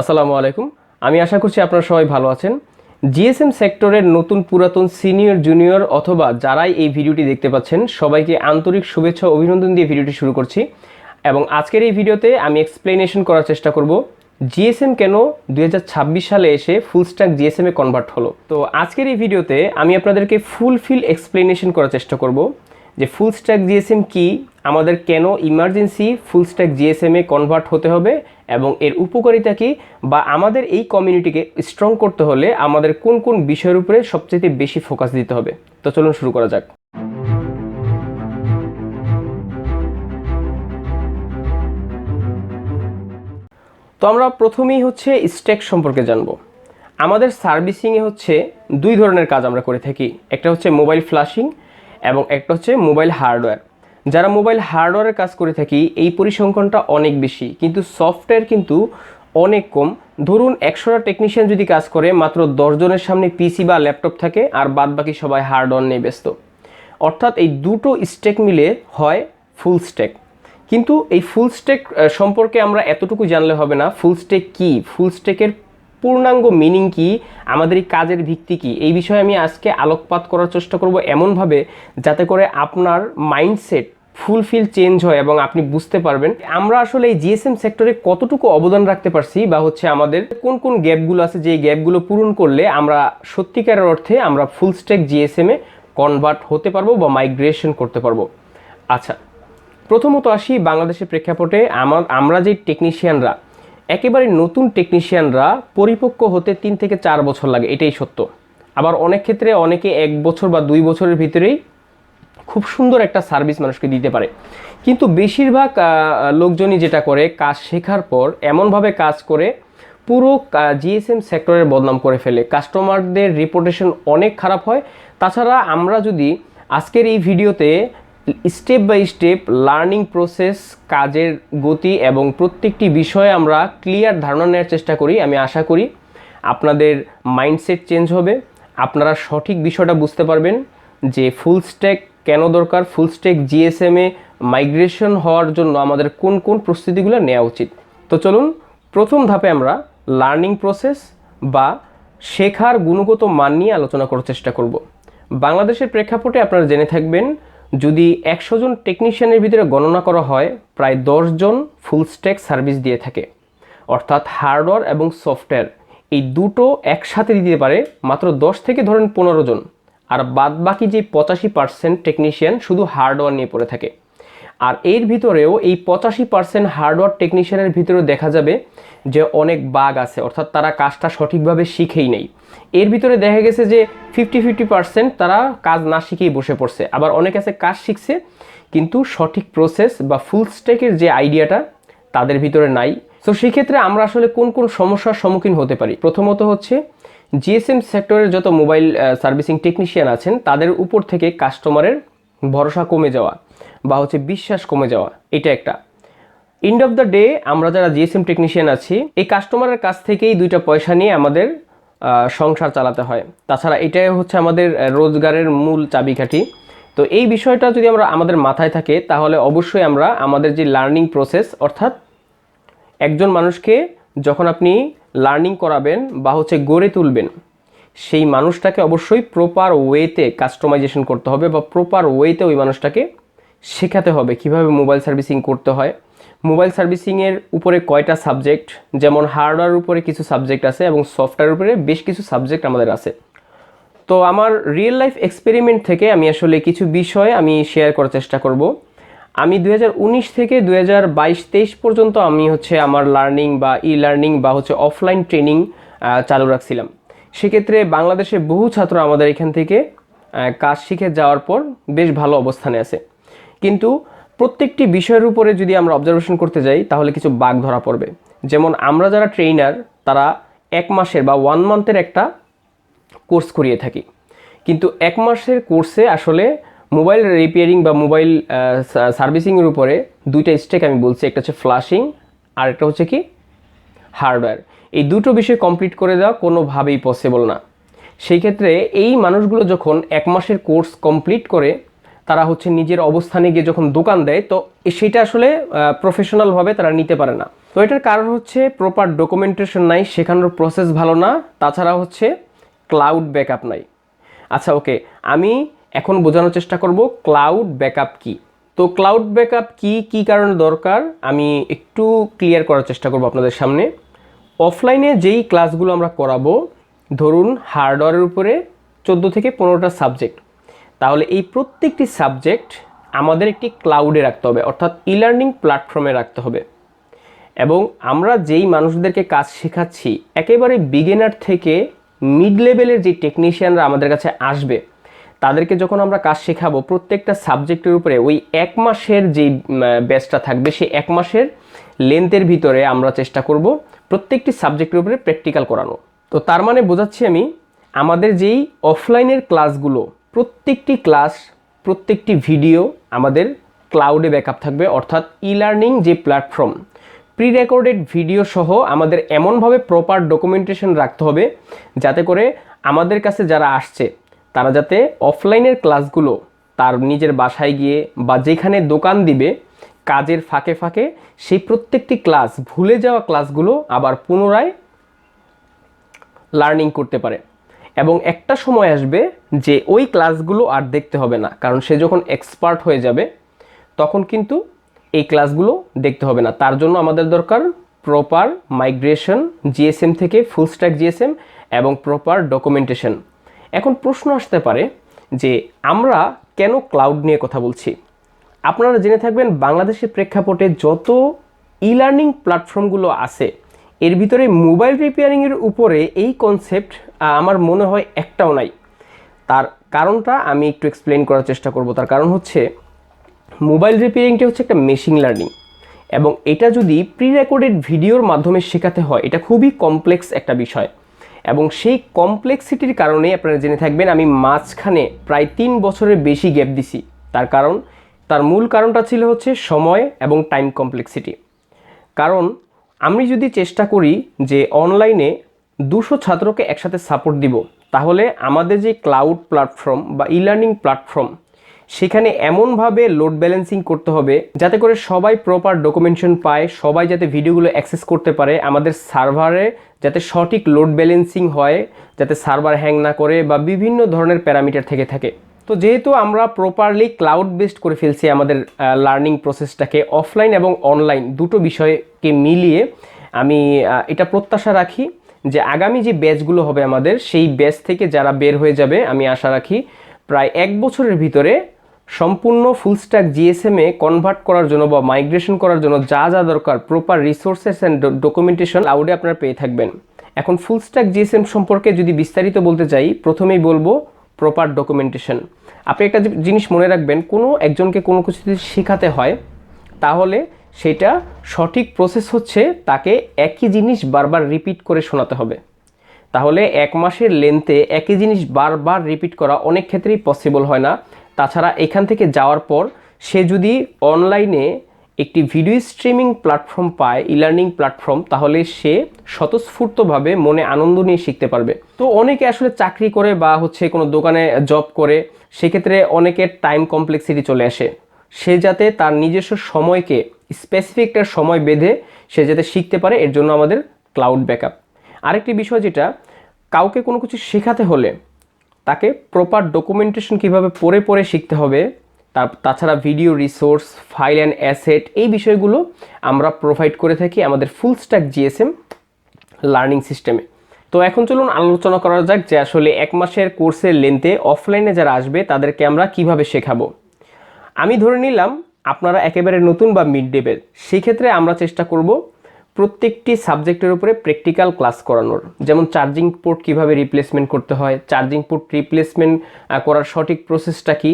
আসসালামু আলাইকুম। আমি আশা করছি আপনারা সবাই ভালো আছেন। জিএসএম সেক্টরের নতুন পুরাতন সিনিয়র, জুনিয়র অথবা যারাই এই ভিডিওটি দেখতে পাচ্ছেন, সবাইকে আন্তরিক শুভেচ্ছা অভিনন্দন দিয়ে ভিডিওটি শুরু করছি। এবং আজকের এই ভিডিওতে আমি এক্সপ্লেনেশন করার চেষ্টা করব, জিএসএম কেন দু হাজার ছাব্বিশ সালে এসে ফুল স্ট্যাক জিএসএম এ কনভার্ট হলো। তো আজকের এই ভিডিওতে আমি আপনাদেরকে ফুলফিল এক্সপ্লেনেশন করার চেষ্টা করব। যে ফুল স্ট্যাক জিএসএম কি, আমাদের কেন ইমার্জেন্সি ফুল স্ট্যাক জিএসএম এ কনভার্ট হতে হবে এবং এর উপকারিতা কি বা আমাদের এই কমিউনিটিকে স্ট্রং করতে হলে আমাদের কোন কোন বিষয়ের উপরে সবচেয়ে বেশি ফোকাস দিতে হবে? তো চলুন শুরু করা যাক। তো আমরা প্রথমেই হচ্ছে স্ট্যাক সম্পর্কে জানব। আমাদের সার্ভিসিংয়ে হচ্ছে দুই ধরনের কাজ আমরা করে থাকি। একটা হচ্ছে মোবাইল ফ্লাশিং এবং একটা হচ্ছে মোবাইল হার্ডওয়্যার। যারা মোবাইল হার্ডওয়্যারের কাজ করে থাকি, এই পরিসংখ্যানটা অনেক বেশি। কিন্তু সফটওয়্যার কিন্তু অনেক কম। ধরুন, একশোটা টেকনিশিয়ান যদি কাজ করে, মাত্র দশজনের সামনে পিসি বা ল্যাপটপ থাকে, আর বাদ বাকি সবাই হার্ডওয়্যার নিয়ে ব্যস্ত। অর্থাৎ এই দুটো স্টেক মিলে হয় ফুল স্টেক কিন্তু এই ফুল স্টেক সম্পর্কে আমরা এতটুকু জানলে হবে না ফুল স্টেক কী? ফুল স্টেকের পূর্ণাঙ্গ মিনিং কি? আমাদের এই কাজের ভিত্তি কি? এই বিষয়ে আমি আজকে আলোকপাত করার চেষ্টা করব এমনভাবে যাতে করে আপনার মাইন্ডসেট ফুলফিল চেঞ্জ হয় এবং আপনি বুঝতে পারবেন আমরা আসলে এই জিএসএম সেক্টরে কতটুকু অবদান রাখতে পারছি বা হচ্ছে আমাদের কোন কোন গ্যাপগুলো আছে যে গ্যাপগুলো পূরণ করলে আমরা সত্যিকারের অর্থে আমরা ফুল স্টেক জিএসএম এ কনভার্ট হতে পারব বা মাইগ্রেশন করতে পারব। আচ্ছা প্রথমত আসি বাংলাদেশের প্রেক্ষাপটে আমার আমরা যে টেকনিশিয়ানরা একেবারে নতুন টেকনিশিয়ানরা পরিপক্ক হতে তিন থেকে চার বছর লাগে, এটাই সত্য। আবার অনেক ক্ষেত্রে অনেকে এক বছর বা দুই বছরের ভিতরেই খুব সুন্দর একটা সার্ভিস মানুষকে দিতে পারে। কিন্তু বেশিরভাগ লোকজনই যেটা করে, কাজ শেখার পর এমনভাবে কাজ করে, পুরো জিএসএম সেক্টরের বদনাম করে ফেলে। কাস্টমারদের রিপোর্টেশন অনেক খারাপ হয়। তাছাড়া আমরা যদি আজকের এই ভিডিওতে step by step learning process, কাজের গতি এবং প্রত্যেকটি বিষয়ে আমরা ক্লিয়ার ধারণা নেওয়ার চেষ্টা করি, আমি আশা করি। আপনাদের মাইন্ডসেট চেঞ্জ হবে। আপনারা সঠিক বিষয়টা বুঝতে পারবেন যে ফুল স্ট্যাক কেন দরকার, ফুল স্ট্যাক জিএসএমে মাইগ্রেশন হওয়ার জন্য আমাদের কোন কোন প্রস্তুতিগুলো নেওয়া উচিত। তো চলুন, প্রথম ধাপে আমরা লার্নিং প্রসেস বা শেখার গুণগত মান নিয়ে আলোচনা করার চেষ্টা করব। বাংলাদেশের প্রেক্ষাপটে আপনারা জেনে থাকবেন যদি একশো জন টেকনিশিয়ানের ভিতরে গণনা করা হয়, প্রায় দশজন ফুল স্ট্যাক সার্ভিস দিয়ে থাকে। অর্থাৎ হার্ডওয়্যার এবং সফটওয়্যার এই দুটো একসাথে দিতে পারে মাত্র দশ থেকে ধরেন পনেরো জন। আর বাদ বাকি যে পঁচাশি পার্সেন্ট টেকনিশিয়ান শুধু হার্ডওয়্যার নিয়ে পড়ে থাকে। আর এর ভিতরেও এই পঁচাশি পার্সেন্ট হার্ডওয়্যার টেকনিশিয়ানের ভিতরেও দেখা যাবে যে অনেক বাগ আছে, অর্থাৎ তারা কাজটা সঠিকভাবে শিখেই নেই। এর ভিতরে দেখা গেছে যে ফিফটি ফিফটি পার্সেন্ট তারা কাজ না শিখেই বসে পড়ছে। আবার অনেক আছে কাজ শিখছে, কিন্তু সঠিক প্রসেস বা ফুল স্টেকের যে আইডিয়াটা তাদের ভিতরে নাই। তো সেক্ষেত্রে আমরা আসলে কোন কোন সমস্যার সম্মুখীন হতে পারি? প্রথমত হচ্ছে জিএসএম সেক্টরের যত মোবাইল সার্ভিসিং টেকনিশিয়ান আছেন, তাদের উপর থেকে কাস্টমারের ভরসা কমে যাওয়া। বা হচ্ছে বিশ্বাস কমে যাওয়া, এটা একটা। এন্ড অফ দ্য ডে আমরা যারা জিএসএম টেকনিশিয়ান আছি, এই কাস্টমারের কাছ থেকেই দুইটা পয়সা নিয়ে আমাদের সংসার চালাতে হয়। তাছাড়া এটাই হচ্ছে আমাদের রোজগারের মূল চাবিকাঠি। তো এই বিষয়টা যদি আমরা আমাদের মাথায় থাকে, তাহলে অবশ্যই আমরা আমাদের যে লার্নিং প্রসেস অর্থাৎ একজন মানুষকে যখন আপনি লার্নিং করাবেন বা হচ্ছে গড়ে তুলবেন, সেই মানুষটাকে অবশ্যই প্রপার ওয়েতে কাস্টমাইজেশন করতে হবে বা প্রপার ওয়েতে ওই মানুষটাকে শেখাতে হবে কীভাবে মোবাইল সার্ভিসিং করতে হয়। মোবাইল সার্ভিসিংয়ের উপরে কয়টা সাবজেক্ট, যেমন হার্ডওয়্যার উপরে কিছু সাবজেক্ট আছে এবং সফটওয়্যার উপরে বেশ কিছু সাবজেক্ট আমাদের আছে। তো আমার রিয়েল লাইফ এক্সপেরিমেন্ট থেকে আমি আসলে কিছু বিষয় আমি শেয়ার করার চেষ্টা করব। আমি দু থেকে দু হাজার পর্যন্ত আমি হচ্ছে আমার লার্নিং বা ই লার্নিং বা হচ্ছে অফলাইন ট্রেনিং চালু রাখছিলাম। সেক্ষেত্রে বাংলাদেশে বহু ছাত্র আমাদের এখান থেকে কাজ শিখে যাওয়ার পর বেশ ভালো অবস্থানে আছে। কিন্তু প্রত্যেকটি বিষয়ের উপরে যদি আমরা অবজারভেশন করতে যাই, তাহলে কিছু বাঘ ধরা পড়বে। যেমন আমরা যারা ট্রেনার তারা এক মাসের বা ওয়ান মান্থের একটা কোর্স করিয়ে থাকি। কিন্তু এক মাসের কোর্সে আসলে মোবাইল রিপেয়ারিং বা মোবাইল সার্ভিসিংয়ের উপরে দুইটা স্টেক আমি বলছি, একটা হচ্ছে ফ্লাশিং আর একটা হচ্ছে কি? হার্ডওয়্যার এই দুটো বিষয় কমপ্লিট করে দেওয়া কোনোভাবেই পসিবল না। সেই ক্ষেত্রে এই মানুষগুলো যখন এক মাসের কোর্স কমপ্লিট করে তারা হচ্ছে নিজের অবস্থানে গিয়ে যখন দোকান দেয়, তো সেটা আসলে প্রফেশনালভাবে তারা নিতে পারে না। তো এটার কারণ হচ্ছে প্রপার ডকুমেন্টেশন নাই, শেখানোর প্রসেস ভালো না। তাছাড়া হচ্ছে ক্লাউড ব্যাকআপ নাই। আচ্ছা ওকে আমি এখন বোঝানোর চেষ্টা করব ক্লাউড ব্যাকআপ কি। তো ক্লাউড ব্যাকআপ কি কি কারণে দরকার, আমি একটু ক্লিয়ার করার চেষ্টা করব আপনাদের সামনে। অফলাইনে যেই ক্লাসগুলো আমরা করাবো, ধরুন হার্ডওয়্যারের উপরে চোদ্দ থেকে পনেরোটা সাবজেক্ট তাহলে এই প্রত্যেকটি সাবজেক্ট আমাদের একটি ক্লাউডে রাখতে হবে, অর্থাৎ ই লার্নিং প্ল্যাটফর্মে রাখতে হবে। এবং আমরা যেই মানুষদেরকে কাজ শেখাচ্ছি, একেবারে বিগিনার থেকে মিড লেভেলের যে টেকনিশিয়ানরা আমাদের কাছে আসবে, তাদেরকে যখন আমরা কাজ শেখাবো, প্রত্যেকটা সাবজেক্টের উপরে ওই এক মাসের যেই ব্যাচটা থাকবে, সেই এক মাসের লেন্থের ভিতরে আমরা চেষ্টা করব প্রত্যেকটি সাবজেক্টের উপরে প্র্যাকটিক্যাল করানো তো তার মানে বোঝাচ্ছি আমি, আমাদের যেই অফলাইনের ক্লাসগুলো প্রত্যেকটি ক্লাস, প্রত্যেকটি ভিডিও আমাদের ক্লাউডে ব্যাকআপ থাকবে, অর্থাৎ ই লার্নিং যে প্ল্যাটফর্ম প্রি রেকর্ডেড ভিডিও সহ আমাদের এমনভাবে প্রপার ডকুমেন্টেশন রাখতে হবে যাতে করে আমাদের কাছে যারা আসছে, তারা যাতে অফলাইনের ক্লাসগুলো তার নিজের বাসায় গিয়ে বা যেখানে দোকান দিবে, কাজের ফাঁকে ফাঁকে সেই প্রত্যেকটি ক্লাস ভুলে যাওয়া ক্লাসগুলো আবার পুনরায় লার্নিং করতে পারে। এবং একটা সময় আসবে যে ওই ক্লাসগুলো আর দেখতে হবে না, কারণ সে যখন এক্সপার্ট হয়ে যাবে, তখন কিন্তু এই ক্লাসগুলো দেখতে হবে না। তার জন্য আমাদের দরকার প্রপার মাইগ্রেশন জিএসএম থেকে ফুল স্ট্যাক জিএসএম এবং প্রপার ডকুমেন্টেশন এখন প্রশ্ন আসতে পারে যে আমরা কেন ক্লাউড নিয়ে কথা বলছি? আপনারা জেনে থাকবেন বাংলাদেশের প্রেক্ষাপটে যত ই লার্নিং প্ল্যাটফর্মগুলো আছে, এর ভিতরে মোবাইল রিপেয়ারিংয়ের উপরে এই কনসেপ্ট আমার মনে হয় একটাও নাই। তার কারণটা আমি একটু এক্সপ্লেন করার চেষ্টা করব। তার কারণ হচ্ছে মোবাইল রিপেয়ারিংটা হচ্ছে একটা মেশিন লার্নিং এবং এটা যদি প্রি রেকর্ডেড ভিডিওর মাধ্যমে শেখাতে হয়, এটা খুবই কমপ্লেক্স একটা বিষয় এবং সেই কমপ্লেক্সিটির কারণে আপনারা জেনে থাকবেন, আমি মাঝখানে প্রায় তিন বছরের বেশি গ্যাপ দিছি। তার কারণ, তার মূল কারণটা ছিল হচ্ছে সময় এবং টাইম কমপ্লেক্সিটি কারণ, আমি যদি চেষ্টা করি যে অনলাইনে দুশো ছাত্রকে একসাথে সাপোর্ট দিব। তাহলে আমাদের যে ক্লাউড প্ল্যাটফর্ম বা ই লার্নিং প্ল্যাটফর্ম সেখানে এমনভাবে লোড ব্যালেন্সিং করতে হবে যাতে করে সবাই প্রপার ডকুমেন্টেশন পায়, সবাই যাতে ভিডিওগুলো অ্যাক্সেস করতে পারে, আমাদের সার্ভারে যাতে সঠিক লোড ব্যালেন্সিং হয়, যাতে সার্ভার হ্যাং না করে বা বিভিন্ন ধরনের প্যারামিটার থেকে থাকে। তো যেহেতু আমরা প্রপারলি ক্লাউড বেসড করে ফেলছি আমাদের লার্নিং প্রসেসটাকে অফলাইন এবং অনলাইন দুটো বিষয়কে মিলিয়ে আমি এটা প্রত্যাশা রাখি। যে আগামী যে ব্যাচগুলো হবে আমাদের, সেই ব্যাচ থেকে যারা বের হয়ে যাবে, আমি আশা রাখি প্রায় এক বছরের ভিতরে সম্পূর্ণ ফুল স্ট্যাক জিএসএমে কনভার্ট করার জন্য বা মাইগ্রেশন করার জন্য যা যা দরকার প্রপার রিসোর্সেস অ্যান্ড ডকুমেন্টেশন আউডে আপনারা পেয়ে থাকবেন। এখন ফুল স্ট্যাক জিএসএম সম্পর্কে যদি বিস্তারিত বলতে চাই, প্রথমেই বলব প্রপার ডকুমেন্টেশন আপনি একটা জিনিস মনে রাখবেন, কোনো একজনকে কোনো কিছু যদি শেখাতে হয়, তাহলে সেটা সঠিক প্রসেস হচ্ছে তাকে একই জিনিস বারবার রিপিট করে শোনাতে হবে। তাহলে এক মাসের লেন্থে একই জিনিস বারবার রিপিট করা অনেক ক্ষেত্রেই পসিবল হয় না। তাছাড়া এখান থেকে যাওয়ার পর সে যদি অনলাইনে একটি ভিডিও স্ট্রিমিং প্ল্যাটফর্ম পায় ই লার্নিং প্ল্যাটফর্ম তাহলে সে স্বতঃস্ফূর্তভাবে মনে আনন্দ নিয়ে শিখতে পারবে। তো অনেকে আসলে চাকরি করে বা হচ্ছে কোনো দোকানে জব করে, সেক্ষেত্রে অনেকের টাইম কমপ্লেক্সিটি চলে আসে। সে যাতে তার নিজস্ব সময়কে স্পেসিফিক একটা সময় বেঁধে সে যাতে শিখতে পারে, এর জন্য আমাদের ক্লাউড ব্যাকআপ আরেকটি বিষয় যেটা, কাউকে কোনো কিছু শেখাতে হলে তাকে প্রপার ডকুমেন্টেশন কীভাবে পড়ে পড়ে শিখতে হবে, তার, তাছাড়া video resource file and asset এই বিষয়গুলো আমরা প্রোভাইড করে থাকি আমাদের ফুল স্ট্যাক জিএসএম লার্নিং সিস্টেমে তো এখন চলুন আলোচনা করা যাক যে আসলে এক মাসের কোর্সের লেন্থে অফলাইনে যারা আসবে, তাদেরকে আমরা কীভাবে শেখাবো। আমি ধরে নিলাম আপনারা একেবারে নতুন বা মিড ডে বেল সেক্ষেত্রে আমরা চেষ্টা করব প্রত্যেকটি সাবজেক্টের উপরে প্র্যাকটিক্যাল ক্লাস করানোর। যেমন চার্জিং পোর্ট কীভাবে রিপ্লেসমেন্ট করতে হয় চার্জিং পোর্ট রিপ্লেসমেন্ট করার সঠিক প্রসেসটা কি?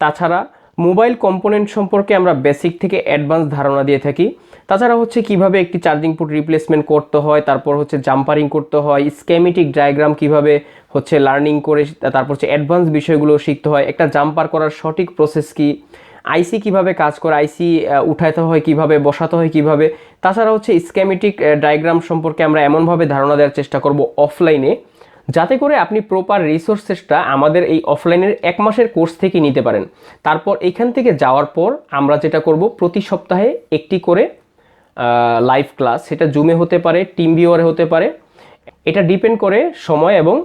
তাছাড়া মোবাইল কম্পোনেন্ট সম্পর্কে আমরা বেসিক থেকে অ্যাডভান্স ধারণা দিয়ে থাকি। তাছাড়া হচ্ছে কীভাবে একটি চার্জিং পোর্ট রিপ্লেসমেন্ট করতে হয়, তারপর হচ্ছে জাম্পারিং করতে হয় স্কেমেটিক ডায়াগ্রাম কীভাবে হচ্ছে লার্নিং করে, তারপর হচ্ছে অ্যাডভান্স বিষয়গুলো শিখতে হয়, একটা জাম্পার করার সঠিক প্রসেস কি আইসি কীভাবে কাজ করে আইসি উঠাইতে হয় কীভাবে, বসাতে হয় কীভাবে, তাছাড়া হচ্ছে স্কেমেটিক ডায়াগ্রাম সম্পর্কে আমরা এমনভাবে ধারণা দেওয়ার চেষ্টা করব অফলাইনে যাতে করে আপনি প্রপার রিসোর্সেসটা আমাদের এই অফলাইনের এক মাসের কোর্স থেকে নিতে পারেন। তারপর এখান থেকে যাওয়ার পর আমরা যেটা করব, প্রতি সপ্তাহে একটি করে লাইভ ক্লাস সেটা জুমে হতে পারে টিম ভিওয়ারে হতে পারে। এটা ডিপেন্ড করে সময় এবং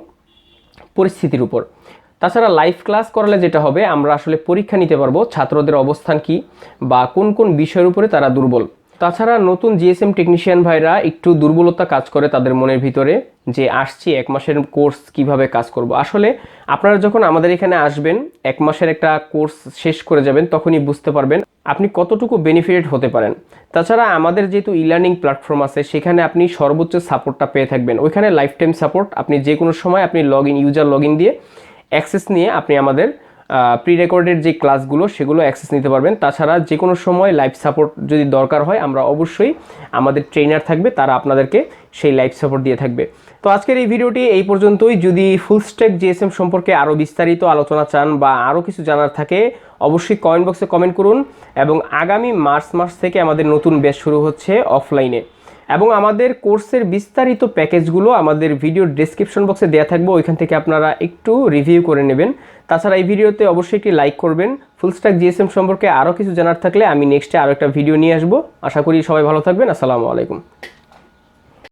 পরিস্থিতির উপর। তাছাড়া লাইভ ক্লাস করালে যেটা হবে, আমরা আসলে পরীক্ষা নিতে পারব ছাত্রদের অবস্থান কি বা কোন কোন বিষয়ের উপরে তারা দুর্বল। তাছাড়া নতুন জিএসএম টেকনিশিয়ান ভাইরা একটু দুর্বলতা কাজ করে তাদের মনের ভিতরে যে আসছি, এক মাসের কোর্স কীভাবে কাজ করব। আসলে আপনারা যখন আমাদের এখানে আসবেন, এক মাসের একটা কোর্স শেষ করে যাবেন, তখনই বুঝতে পারবেন আপনি কতটুকু বেনিফিটেড হতে পারেন। তাছাড়া আমাদের যেহেতু ই লার্নিং প্ল্যাটফর্ম আছে, সেখানে আপনি সর্বোচ্চ সাপোর্টটা পেয়ে থাকবেন। ওইখানে লাইফ টাইম সাপোর্ট আপনি যে কোনো সময় আপনি log in user log in দিয়ে অ্যাক্সেস নিয়ে আপনি আমাদের প্রি রেকর্ডেড যে ক্লাসগুলো সেগুলো অ্যাক্সেস নিতে পারবেন। তাছাড়া যে কোনো সময় লাইভ সাপোর্ট যদি দরকার হয়, আমরা অবশ্যই আমাদের ট্রেনার থাকবে, তারা আপনাদেরকে সেই লাইভ সাপোর্ট দিয়ে থাকবে। তো আজকের এই ভিডিওটি এই পর্যন্তই। যদি ফুল স্ট্যাক জিএসএম সম্পর্কে আরও বিস্তারিত আলোচনা চান বা আরও কিছু জানার থাকে, অবশ্যই কমেন্ট বক্সে কমেন্ট করুন এবং আগামী মার্চ মাস থেকে আমাদের নতুন ব্যাচ শুরু হচ্ছে অফলাইনে এবং আমাদের কোর্সের বিস্তারিত প্যাকেজগুলো আমাদের ভিডিওর ডেসক্রিপশন বক্সে দেওয়া থাকবে, ওইখান থেকে আপনারা একটু রিভিউ করে নেবেন। তাছাড়া এই ভিডিওতে অবশ্যই একটি লাইক করবেন। ফুল ফুলস্ট্যাক জিএসএম সম্পর্কে আরও কিছু জানার থাকলে আমি নেক্সটে আরও একটা ভিডিও নিয়ে আসব। আশা করি সবাই ভালো থাকবেন। আসসালামু আলাইকুম।